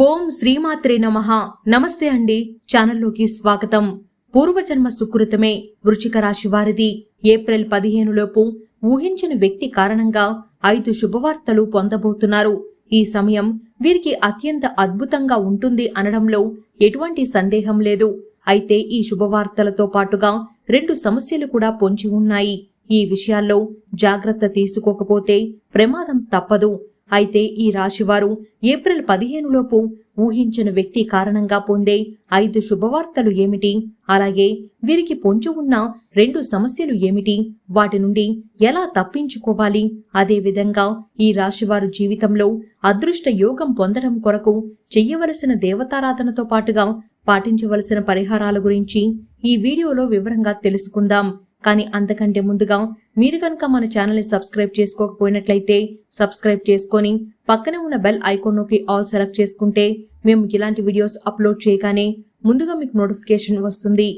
ఓం శ్రీమాత్రే నమ. నమస్తే అండి. ఛానల్లోకి స్వాగతం. పూర్వజన్మ సుకృతమే. వృచిక రాశి వారిది. ఏప్రిల్ పదిహేనులోపు ఊహించిన వ్యక్తి కారణంగా ఐదు శుభవార్తలు పొందబోతున్నారు. ఈ సమయం వీరికి అత్యంత అద్భుతంగా ఉంటుంది అనడంలో ఎటువంటి సందేహం లేదు. అయితే ఈ శుభవార్తలతో పాటుగా రెండు సమస్యలు కూడా పొంచి ఉన్నాయి. ఈ విషయాల్లో జాగ్రత్త తీసుకోకపోతే ప్రమాదం తప్పదు. అయితే ఈ రాశివారు ఏప్రిల్ పదిహేనులోపు ఊహించిన వ్యక్తి కారణంగా పొందే ఐదు శుభవార్తలు ఏమిటి? అలాగే వీరికి పొంచి ఉన్న రెండు సమస్యలు ఏమిటి? వాటి నుండి ఎలా తప్పించుకోవాలి? అదేవిధంగా ఈ రాశివారు జీవితంలో అదృష్ట యోగం పొందడం కొరకు చెయ్యవలసిన దేవతారాధనతో పాటుగా పాటించవలసిన పరిహారాల గురించి ఈ వీడియోలో వివరంగా తెలుసుకుందాం. కానీ అంతకంటే ముందుగా మీరు కనుక మన ఛానల్ని సబ్స్క్రైబ్ చేసుకోకపోయినట్లయితే సబ్స్క్రైబ్ చేసుకొని పక్కనే ఉన్న బెల్ ఐకాన్ నొక్కి ఆల్ సెలెక్ట్ చేసుకుంటే మేము ఇలాంటి వీడియోస్ అప్లోడ్ చేయగానే ముందుగా మీకు నోటిఫికేషన్ వస్తుంది.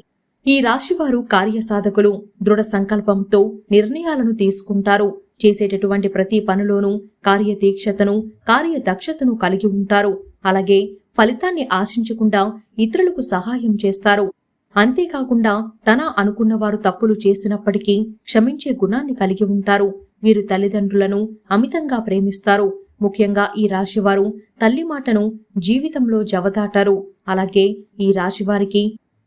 ఈ రాశి వారు కార్యసాధకులు దృఢ సంకల్పంతో నిర్ణయాలను తీసుకుంటారు. చేసేటటువంటి ప్రతి పనిలోనూ కార్యదీక్షతను కార్యదక్షతను కలిగి ఉంటారు. అలాగే ఫలితాన్ని ఆశించకుండా ఇతరులకు సహాయం చేస్తారు. అంతేకాకుండా తన అనుకున్నవారు తప్పులు చేసినప్పటికీ క్షమించే గుణాన్ని కలిగి ఉంటారు. వీరు తల్లిదండ్రులను అమితంగా ప్రేమిస్తారు. ముఖ్యంగా ఈ రాశివారు తల్లి మాటను జీవితంలో జవదాటారు. అలాగే ఈ రాశివారికి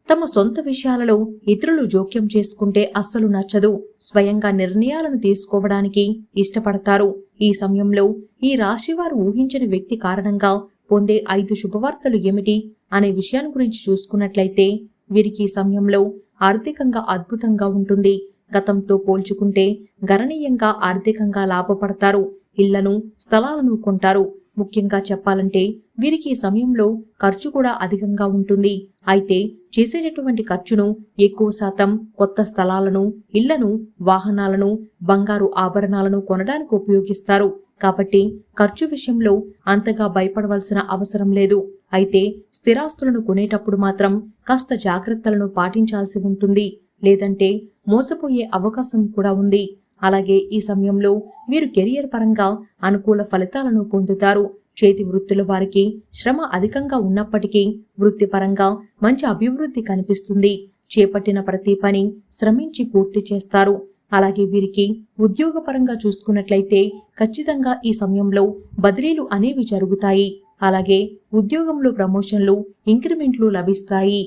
తమ సొంత విషయాలలో ఇతరులు జోక్యం చేసుకుంటే అస్సలు నచ్చదు. స్వయంగా నిర్ణయాలను తీసుకోవడానికి ఇష్టపడతారు. ఈ సమయంలో ఈ రాశివారు ఊహించిన వ్యక్తి కారణంగా పొందే ఐదు శుభవార్తలు ఏమిటి? అనే విషయాన్ని గురించి చూసుకున్నట్లయితే వీరికి ఈ సమయంలో ఆర్థికంగా అద్భుతంగా ఉంటుంది. గతంతో పోల్చుకుంటే గణనీయంగా ఆర్థికంగా లాభపడతారు. ఇళ్ళను స్థలాలను కొంటారు. ముఖ్యంగా చెప్పాలంటే వీరికి ఈ సమయంలో ఖర్చు కూడా అధికంగా ఉంటుంది. అయితే చేసేటటువంటి ఖర్చును ఎక్కువ శాతం కొత్త స్థలాలను ఇళ్ళను వాహనాలను బంగారు ఆభరణాలను కొనడానికి ఉపయోగిస్తారు. కాబట్టి ఖర్చు విషయంలో అంతగా భయపడవలసిన అవసరం లేదు. అయితే స్థిరాస్తులను కొనేటప్పుడు మాత్రం కాస్త జాగ్రత్తలను పాటించాల్సి ఉంటుంది. లేదంటే మోసపోయే అవకాశం కూడా ఉంది. అలాగే ఈ సమయంలో మీరు కెరియర్ పరంగా అనుకూల ఫలితాలను పొందుతారు. చేతి వృత్తుల వారికి శ్రమ అధికంగా ఉన్నప్పటికీ వృత్తిపరంగా మంచి అభివృద్ధి కనిపిస్తుంది. చేపట్టిన ప్రతి పని శ్రమించి పూర్తి చేస్తారు. అలాగే వీరికి ఉద్యోగపరంగా చూసుకున్నట్లయితే ఖచ్చితంగా ఈ సమయంలో బదిలీలు అనేవి జరుగుతాయి. అలాగే ఉద్యోగంలో ప్రమోషన్లు ఇంక్రిమెంట్లు లభిస్తాయి.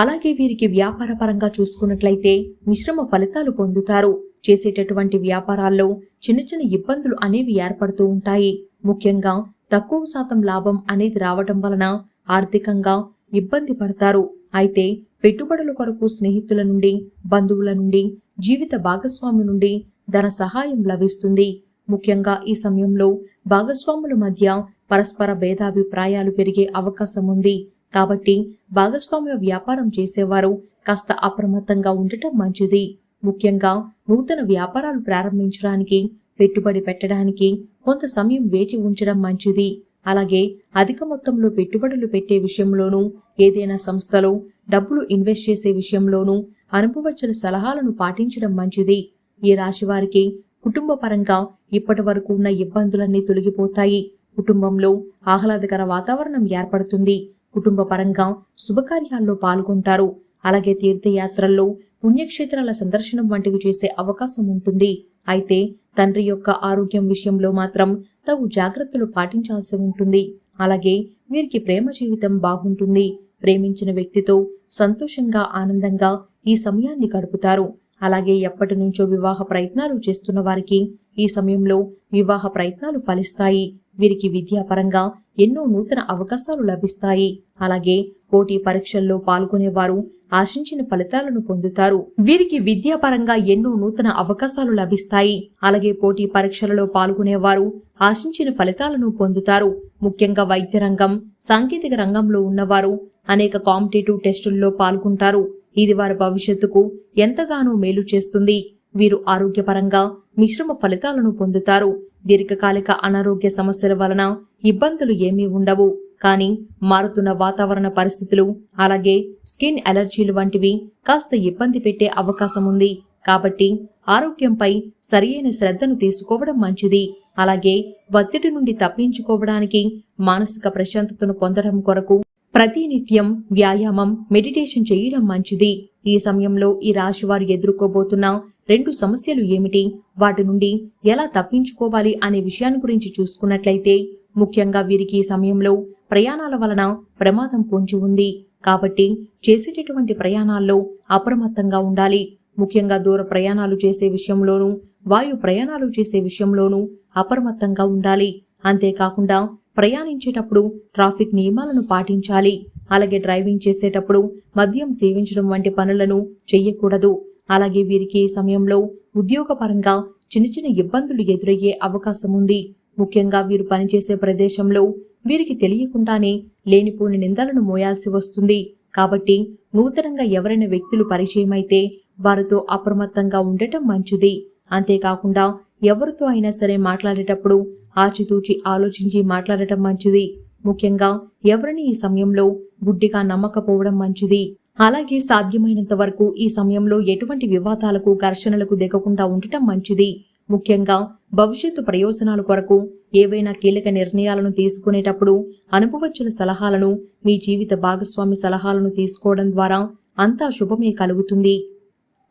అలాగే వీరికి వ్యాపార పరంగా చూసుకున్నట్లయితే మిశ్రమ ఫలితాలు పొందుతారు. చేసేటటువంటి వ్యాపారాల్లో చిన్న చిన్న ఇబ్బందులు అనేవి ఏర్పడుతూ ఉంటాయి. ముఖ్యంగా తక్కువ శాతం లాభం అనేది రావటం వలన ఆర్థికంగా ఇబ్బంది పడతారు. అయితే పెట్టుబడుల కొరకు స్నేహితుల నుండి బంధువుల నుండి జీవిత భాగస్వామి నుండి ధన సహాయం లభిస్తుంది. ముఖ్యంగా ఈ సమయంలో భాగస్వాముల మధ్య పరస్పర భేదాభిప్రాయాలు పెరిగే అవకాశం ఉంది. కాబట్టి భాగస్వామ్య వ్యాపారం చేసేవారు కాస్త అప్రమత్తంగా ఉండటం మంచిది. ముఖ్యంగా నూతన వ్యాపారాలు ప్రారంభించడానికి పెట్టుబడి పెట్టడానికి కొంత సమయం వేచి ఉంచడం మంచిది. అలాగే అధిక మొత్తంలో పెట్టుబడులు పెట్టే విషయంలోనూ ఏదైనా సంస్థలో డబ్బులు ఇన్వెస్ట్ చేసే విషయంలోనూ అనుభవచ్చల సలహాలను పాటించడం మంచిది. ఈ రాశి వారికి కుటుంబ పరంగా ఇప్పటి వరకు ఉన్న ఇబ్బందులన్నీ తొలగిపోతాయి. కుటుంబంలో ఆహ్లాదకర వాతావరణం ఏర్పడుతుంది. కుటుంబ పరంగా శుభకార్యాల్లో పాల్గొంటారు. అలాగే తీర్థయాత్రల్లో పుణ్యక్షేత్రాల సందర్శనం వంటివి చేసే అవకాశం ఉంటుంది. అయితే తండ్రి యొక్క ఆరోగ్యం విషయంలో మాత్రం తగు జాగ్రత్తలు పాటించాల్సి ఉంటుంది. అలాగే వీరికి ప్రేమ జీవితం బాగుంటుంది. ప్రేమించిన వ్యక్తితో సంతోషంగా ఆనందంగా ఈ సమయాన్ని గడుపుతారు. అలాగే ఎప్పటి నుంచో వివాహ ప్రయత్నాలు చేస్తున్న వారికి ఈ సమయంలో వివాహ ప్రయత్నాలు ఫలిస్తాయి. వీరికి విద్యాపరంగా ఎన్నో నూతన అవకాశాలు లభిస్తాయి. అలాగే పోటీ పరీక్షల్లో పాల్గొనేవారు ఆశించిన ఫలితాలను పొందుతారు. వీరికి విద్యాపరంగా ఎన్నో నూతన అవకాశాలు లభిస్తాయి. అలాగే పోటీ పరీక్షలలో పాల్గొనేవారు ఆశించిన ఫలితాలను పొందుతారు. ముఖ్యంగా వైద్య రంగం సాంకేతిక రంగంలో ఉన్నవారు అనేక కాంపిటేటివ్ టెస్టుల్లో పాల్గొంటారు. ఇది వారి భవిష్యత్తుకు ఎంతగానో మేలు చేస్తుంది. వీరు ఆరోగ్యపరంగా మిశ్రమ ఫలితాలను పొందుతారు. దీర్ఘకాలిక అనారోగ్య సమస్యల వలన ఇబ్బందులు ఏమీ ఉండవు. కానీ మారుతున్న వాతావరణ పరిస్థితులు అలాగే స్కిన్ అలర్జీలు వంటివి కాస్త ఇబ్బంది పెట్టే అవకాశం ఉంది. కాబట్టి ఆరోగ్యంపై సరియైన శ్రద్ధను తీసుకోవడం మంచిది. అలాగే ఒత్తిడి నుండి తప్పించుకోవడానికి మానసిక ప్రశాంతతను పొందడం కొరకు ప్రతినిత్యం వ్యాయామం మెడిటేషన్ చేయడం మంచిది. ఈ సమయంలో ఈ రాశి వారు ఎదుర్కోబోతున్న రెండు సమస్యలు ఏమిటి? వాటి నుండి ఎలా తప్పించుకోవాలి అనే విషయాన్ని గురించి చూసుకున్నట్లయితే ముఖ్యంగా వీరికి ఈ సమయంలో ప్రయాణాల వలన ప్రమాదం పొంచి ఉంది. కాబట్టి చేసేటటువంటి ప్రయాణాల్లో అప్రమత్తంగా ఉండాలి. ముఖ్యంగా దూర ప్రయాణాలు చేసే విషయంలోనూ వాయు ప్రయాణాలు చేసే విషయంలోనూ అప్రమత్తంగా ఉండాలి. అంతేకాకుండా ప్రయాణించేటప్పుడు ట్రాఫిక్ నియమాలను పాటించాలి. అలాగే డ్రైవింగ్ చేసేటప్పుడు మద్యం సేవించడం వంటి పనులను చెయ్యకూడదు. అలాగే వీరికి ఈ సమయంలో ఉద్యోగపరంగా చిన్న చిన్న ఇబ్బందులు ఎదురయ్యే అవకాశం ఉంది. ముఖ్యంగా వీరు పనిచేసే ప్రదేశంలో వీరికి తెలియకుండానే లేనిపోని నిందలను మోయాల్సి వస్తుంది. కాబట్టి నూతనంగా ఎవరైనా వ్యక్తులు పరిచయమైతే వారితో అప్రమత్తంగా ఉండటం మంచిది. అంతేకాకుండా ఎవరితో అయినా సరే మాట్లాడేటప్పుడు ఆచితూచి ఆలోచించి మాట్లాడటం మంచిది. ముఖ్యంగా ఎవరిని ఈ సమయంలో గుడ్డిగా నమ్మకపోవడం మంచిది. అలాగే సాధ్యమైనంత వరకు ఈ సమయంలో ఎటువంటి వివాదాలకు ఘర్షణలకు దిగకుండా ఉండటం మంచిది. ముఖ్యంగా భవిష్యత్తు ప్రయోజనాల కొరకు ఏవైనా కీలక నిర్ణయాలను తీసుకునేటప్పుడు అనుభవజ్ఞుల సలహాలను మీ జీవిత భాగస్వామి సలహాలను తీసుకోవడం ద్వారా అంతా శుభమే కలుగుతుంది.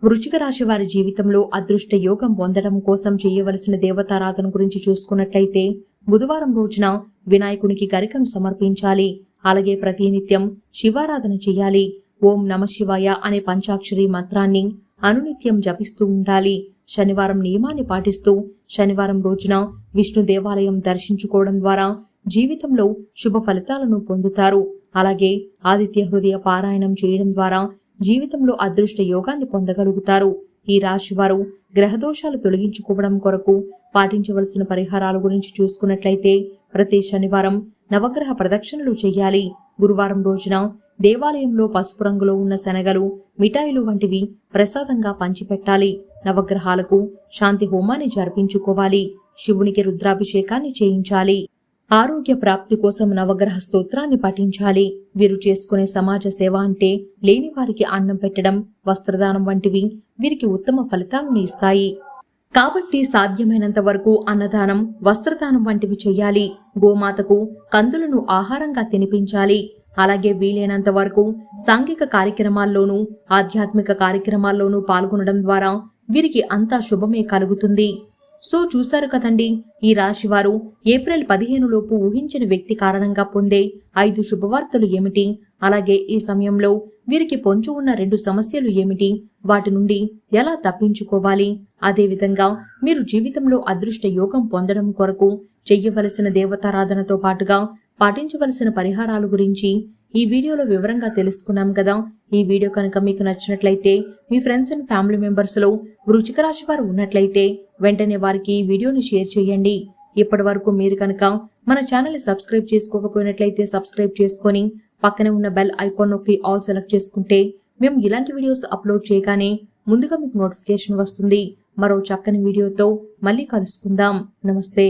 వృచ్చిక రాశి వారి జీవితంలో అదృష్ట యోగం పొందడం కోసం చేయవలసిన దేవతారాధన గురించి చూసుకున్నట్లయితే బుధవారం రోజున వినాయకునికి గరికను సమర్పించాలి. అలాగే ప్రతినిత్యం శివారాధన చేయాలి. ఓం నమ శివాయ అనే పంచాక్షరి మంత్రాన్ని అనునిత్యం జపిస్తూ ఉండాలి. శనివారం నియమాన్ని పాటిస్తూ శనివారం రోజున విష్ణు దేవాలయం దర్శించుకోవడం ద్వారా జీవితంలో శుభ ఫలితాలను పొందుతారు. అలాగే ఆదిత్య హృదయ పారాయణం చేయడం ద్వారా జీవితంలో అదృష్ట యోగాన్ని పొందగలుగుతారు. ఈ రాశి వారు గ్రహదోషాలు తొలగించుకోవడం కొరకు పాటించవలసిన పరిహారాల గురించి చూసుకున్నట్లయితే ప్రతి శనివారం నవగ్రహ ప్రదక్షిణలు చేయాలి. గురువారం రోజున దేవాలయంలో పసుపు రంగులో ఉన్న శనగలు మిఠాయిలు వంటివి ప్రసాదంగా పంచిపెట్టాలి. నవగ్రహాలకు శాంతి హోమాన్ని జరిపించుకోవాలి. శివునికి రుద్రాభిషేకాన్ని చేయించాలి. ఆరోగ్య ప్రాప్తి కోసం నవగ్రహ స్తోత్రాన్ని పఠించాలి. వీరు చేసుకునే సమాజ సేవ అంటే లేని వారికి అన్నం పెట్టడం వస్త్రదానం వంటివి వీరికి ఉత్తమ ఫలితాలను ఇస్తాయి. కాబట్టి సాధ్యమైనంత వరకు అన్నదానం వస్త్రదానం వంటివి చేయాలి. గోమాతకు కందులను ఆహారంగా తినిపించాలి. అలాగే వీలైనంత వరకు సాంఘిక కార్యక్రమాల్లోనూ ఆధ్యాత్మిక కార్యక్రమాల్లోనూ పాల్గొనడం ద్వారా వీరికి అంతా శుభమే కలుగుతుంది. సో చూశారు కదండి. ఈ రాశివారు ఏప్రిల్ పదిహేను లోపు ఊహించిన వ్యక్తి కారణంగా పొందే ఐదు శుభవార్తలు ఏమిటి? అలాగే ఈ సమయంలో వీరికి పొంచి ఉన్న రెండు సమస్యలు ఏమిటి? వాటి నుండి ఎలా తప్పించుకోవాలి? అదేవిధంగా మీరు జీవితంలో అదృష్ట యోగం పొందడం కొరకు చెయ్యవలసిన దేవతారాధనతో పాటుగా పాటించవలసిన పరిహారాల గురించి ఈ వీడియోలో వివరంగా తెలుసుకున్నాం కదా. ఈ వీడియో కనుక మీకు నచ్చినట్లయితే మీ ఫ్రెండ్స్ అండ్ ఫ్యామిలీ మెంబర్స్లో వృచిక రాశి వారు ఉన్నట్లయితే వెంటనే వారికి ఈ వీడియోని షేర్ చేయండి. ఇప్పటి వరకు మీరు కనుక మన ఛానల్ సబ్స్క్రైబ్ చేసుకోకపోయినట్లయితే సబ్స్క్రైబ్ చేసుకొని పక్కనే ఉన్న బెల్ ఐకాన్ నొక్కి ఆల్ సెలెక్ట్ చేసుకుంటే మేము ఇలాంటి వీడియోస్ అప్లోడ్ చేయగానే ముందుగా మీకు నోటిఫికేషన్ వస్తుంది. మరో చక్కని వీడియోతో మళ్ళీ కలుసుకుందాం. నమస్తే.